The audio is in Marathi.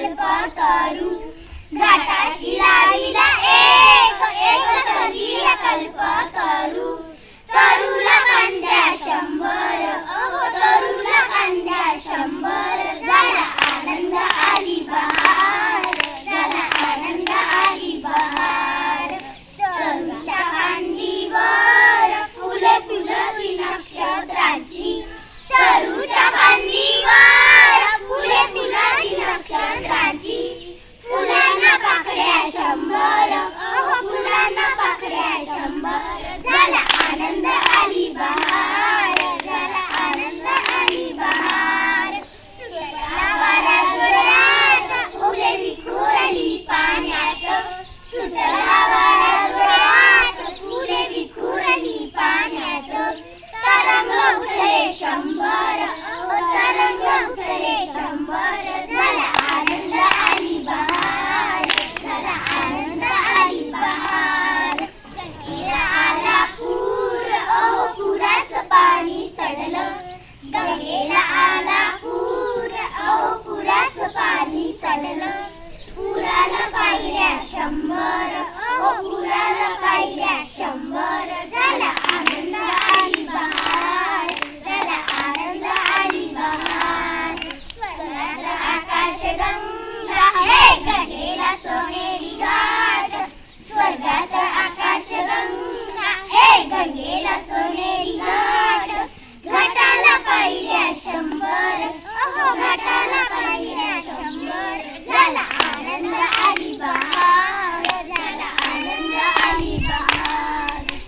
कल्प करू घाटाशी लाविला ए शंभर चढलं पुराला पाहिल्या शंभर. ओ पुराला पाहिल्या शंभर.